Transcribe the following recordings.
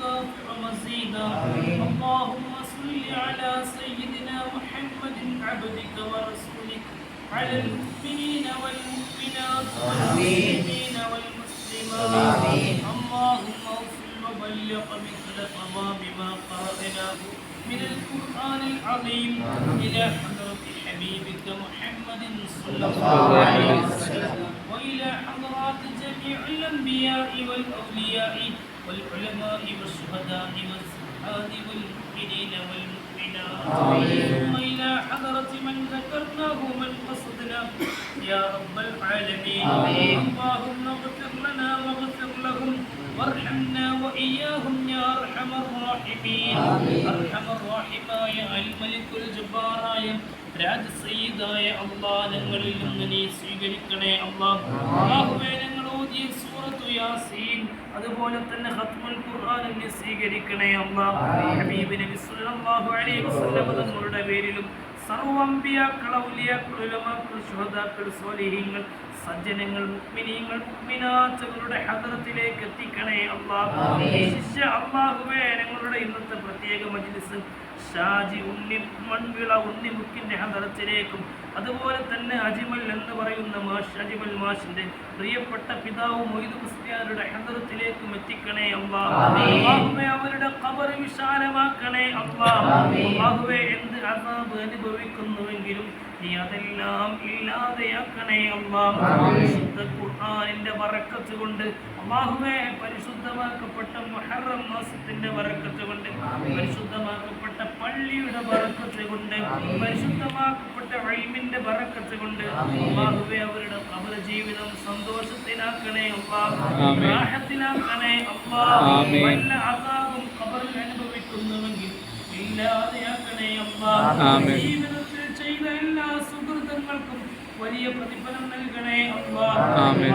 تكافئ مزيدا اللهم صل على سيدنا محمد عبدك ورسولك على المؤمنين والمؤمنات والمسلمين والمسلمات. اللهم اغفر وبلغ مثل ثواب ما قرأناه من القرآن العظيم إلى حضرة حبيبك محمد صلى الله عليه وسلم. وإلى حضرات جميع الأنبياء والأولياء والعلماء والشهداء والصحاب والمؤمنين والمؤمنات ثم إلى حضرة من ذكرناه من قصدنا يا رب العالمين اللهم اغفر لنا واغفر لهم وارحمنا وإياهم يا أرحم الراحمين أرحم الراحماي الملك الجباراയ രാജസയ്യിദായ അള്ളാഹ് ഞങ്ങളിൽ നിന്ന് നീ സ്വീകരിക്കണേ അള്ളാഹുവേ ഞങ്ങൾ ഓതിയ സൂറത്തു യാസീൻ അതുപോലെ തന്നെ ഖത്മുൽ ഖുർആൻ നീ സ്വീകരിക്കണേ അള്ളാഹ് ഹബീബ് നബി സല്ലല്ലാഹു അലൈഹി വസല്ലം തങ്ങളുടെ പേരിലും സർവംബിയാക്കൾ ഔലിയാക്കൾ ഉലമാക്കൾ ശുഹദാക്കൾ സ്വാലിഹീങ്ങൾ സജ്ജനങ്ങൾ മുഅ്മിനീങ്ങൾ മുഅ്മിനാത്തുകളുടെ ഹദ്റത്തിലേക്ക് എത്തിക്കണേ അല്ലാഹ് ശിഷ്യ അല്ലാഹുവേ ഞങ്ങളുടെ ഇന്നത്തെ പ്രത്യേക മജ്ലിസ് ഷാജി ഉണ്ണി മൺവിള ഉണ്ണിമുക്കിന്റെ ഹദ്റത്തിലേക്കും അതുപോലെ തന്നെ അജിമൽ എന്ന് പറയുന്ന മാഷ് അജിമൽ മാഷിന്റെ പ്രിയപ്പെട്ട പിതാവ് മൊയ്തു ക്രിസ്ത്യാനിയുടെ ഹദ്റത്തിലേക്കും എത്തിക്കണേ അല്ലാഹുവേ അവരുടെ കബർ വിശാലമാക്കണേ അല്ലാഹുവേ എന്ത് അസാബ് അനുഭവിക്കുന്നുവെങ്കിലും നീ അതെല്ലാം ഇല്ലാതെയാക്കണേ അല്ലാഹ് വിശുദ്ധ ഖുർആനിന്റെ ബറക്കത്ത് കൊണ്ട് അല്ലാഹുവേ പരിശുദ്ധമാക്കപ്പെട്ട മുഹറം മാസത്തിന്റെ വറക്കത്ത് കൊണ്ട് പരിശുദ്ധമാക്കപ്പെട്ട പള്ളിയുടെ വറക്കത്ത് കൊണ്ട് പരിശുദ്ധമാക്കപ്പെട്ട ഇൽമിന്റെ വറക്കത്ത് കൊണ്ട് അല്ലാഹുവേ അവരുടെ അവരുടെ ജീവിതം സന്തോഷത്തിലാക്കണേ അല്ലാഹ് റാഹത്തിലാക്കണേ അല്ലാഹ് വല്ല അസാബും ഖബറിൽ അനുഭവിക്കുന്നുവെങ്കിൽ ഇല്ലാതെയാക്കണേ അല്ലാഹ് ജീവിതത്തിൽ ചെയ്ത എല്ലാ സുഹൃത്തുക്കൾക്കും വലിയ പ്രതിഫലം നൽകണേ അല്ലാഹുവേ,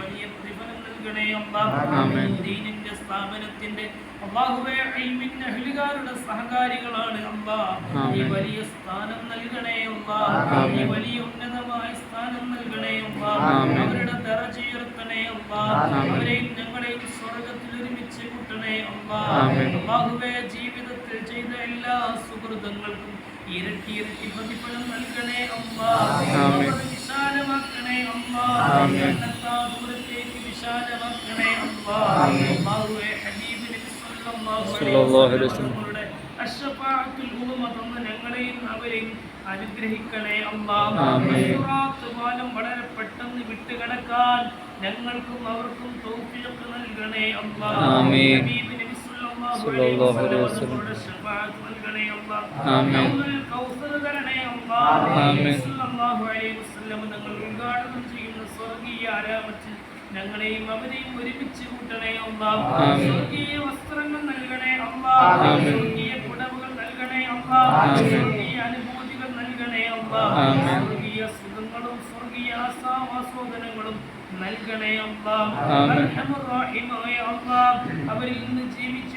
വലിയ പ്രതിഫലം നൽകണേ അല്ലാഹ് ദീനിന്റെ സ്ഥാപനത്തിന്റെ അള്ളാഹുവേ ഇൽമിന്റെ അഹ്ലുകാരുടെ സഹകാരികളാണ് അല്ലാഹ് ഈ വലിയ സ്ഥാനം നൽകണേ അല്ലാഹ് ഈ വലിയ ഉന്നതമായ സ്ഥാനം നൽകണേ അല്ലാഹ് അവരുടെ ദറജ ഉയർത്തണേ അല്ലാഹ് അവരെയും ഞങ്ങളെയും സ്വർഗത്തിൽ ഒരുമിച്ച് കൂട്ടണേ അല്ലാഹ് അള്ളാഹുവേ ജീവിതത്തിൽ ചെയ്ത എല്ലാ സുഹൃതങ്ങൾക്കും ഇരട്ടി ഇരട്ടി പ്രതിഫലം നൽകണേ വിശാലമാക്കണേ ദൂരത്തേക്ക് വിശാലമാക്കണേ ഞങ്ങളെയും അവരെയും അനുഗ്രഹിക്കണേ അല്ലാഹ് വളരെ പെട്ടെന്ന് വിട്ടുകിടക്കാൻ ഞങ്ങൾക്കും അവർക്കും തൗഫീഖ് നൽകണേ നബി സല്ലല്ലാഹു അലൈഹി വസല്ലം. തരണേ അല്ലാഹ് സല്ലല്ലാഹു അലൈഹി വസല്ലം ഞങ്ങൾ ഉദ്ഘാടനം ചെയ്യുന്ന സ്വർഗീയ ആരാമത്തിൽ ഞങ്ങളെയും അവരെയും ഒരുമിച്ച് കൂട്ടണേ അല്ലാഹ് സ്വർഗീയ വസ്ത്രങ്ങൾ നൽകണേ അല്ലാഹ് സ്വർഗീയ പുടവുകൾ നൽകണേ അല്ലാഹ് സ്വർഗീയ അനുഭൂതികൾ നൽകണേ അല്ലാഹ് സ്വർഗീയ സുഖങ്ങളും സ്വർഗീയ ആസ്വാദനങ്ങളും നൽകണേ അല്ലാഹ് അർഹമർ റഹീമായ അല്ലാഹ് അവരിൽ നിന്ന് ജീവിച്ചിരിക്കുന്ന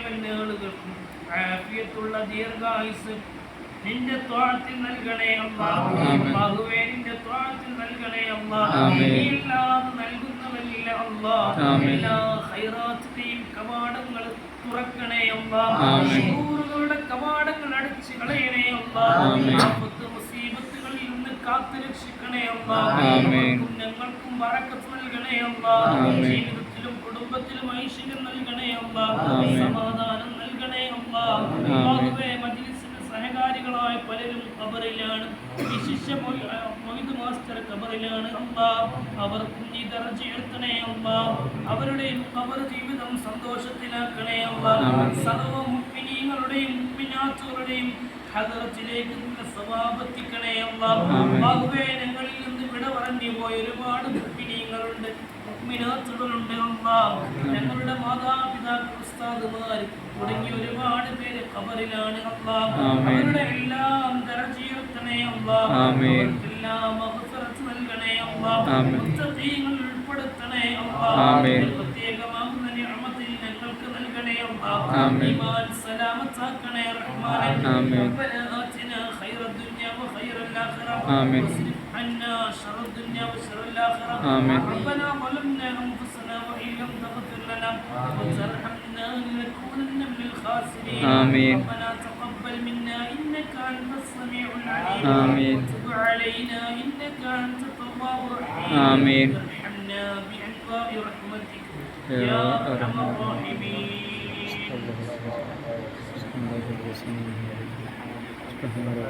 ആളുകൾക്കും ആഫിയത്തുള്ള ദീർഘായുസ് നിന്റെ ത്വാത്തിൽ നൽകണേ അള്ളാഹുവേ നിന്റെ ത്വാഴത്തിൽ നൽകണേ അള്ളാഹ് നൽകുന്നവല്ല അള്ളാഹ് എല്ലാ ഹൈറാത്തിന്റെയും കവാടങ്ങൾ തുറക്കണേ അള്ളാഹുകളുടെ കവാടങ്ങൾ അടിച്ച് കളയണേ അള്ളാഹ് മുസീബത്തുകളിൽ നിന്ന് കാത്തു രക്ഷിക്കണേ അള്ളാഹ് ഞങ്ങൾക്കും വറക്കത്ത് നൽകണേ അള്ളാഹ് കുടുംബത്തിലും ഐശ്വര്യം നൽകണേ അള്ളാഹ് സമാധാനം നൽകണേ അള്ളാഹ് അള്ളാഹുവേ മജ്ലിസിന് സഹകാരികളായ പലരും ഖബറിലാണ്. വിശിഷ്ട മൊയ്ത് മാസ്റ്റർ ഖബറിലാണ്. അമ്മാ അവർക്കും നീ ദർജ ഉയർത്തണേ അമ്മാ അവരുടെയും ഖബർ ജീവിതം സന്തോഷത്തിലാക്കണേ അമ്മാ സർവ മുപ്പിനീങ്ങളുടെയും മുഅ്മിനാത്തുകളുടെയും ഹദറത്തിലേക്ക് സ്വഭാവത്തിക്കണേ അമ്മ അല്ലാഹുവേ ഞങ്ങളിൽ നിന്ന് വിട പറഞ്ഞു പോയ ഒരുപാട് മുപ്പിനീങ്ങളുണ്ട് ഞങ്ങളുടെ മാതാപിതാക്കൾ ഉസ്താദുമാർ തുടങ്ങി ഒരുപാട് പേര് ഖബറിലാണ് അവരുടെ എല്ലാം ദർജീർത്തണേ എല്ലാം അവസരത്ത് നൽകണേ മുത്തീങ്ങൾ ഉൾപ്പെടുത്തണേ പ്രത്യേകമാം ഞങ്ങൾക്ക് നൽകണേ സലാമത്താക്കണേ റഹ്മാനെ وخير الآخرة آمين. واصرف عنا شر الدنيا وشر الآخرة آمين. ربنا ظلمنا أنفسنا وإن لم تغفر لنا وترحمنا لنكونن من الخاسرين آمين. ربنا تقبل منا إنك أنت السميع العليم آمين. وتب علينا إنك أنت التواب الرحيم آمين. ارحمنا بأنواع رحمتك يا أرحم الراحمين الراحمين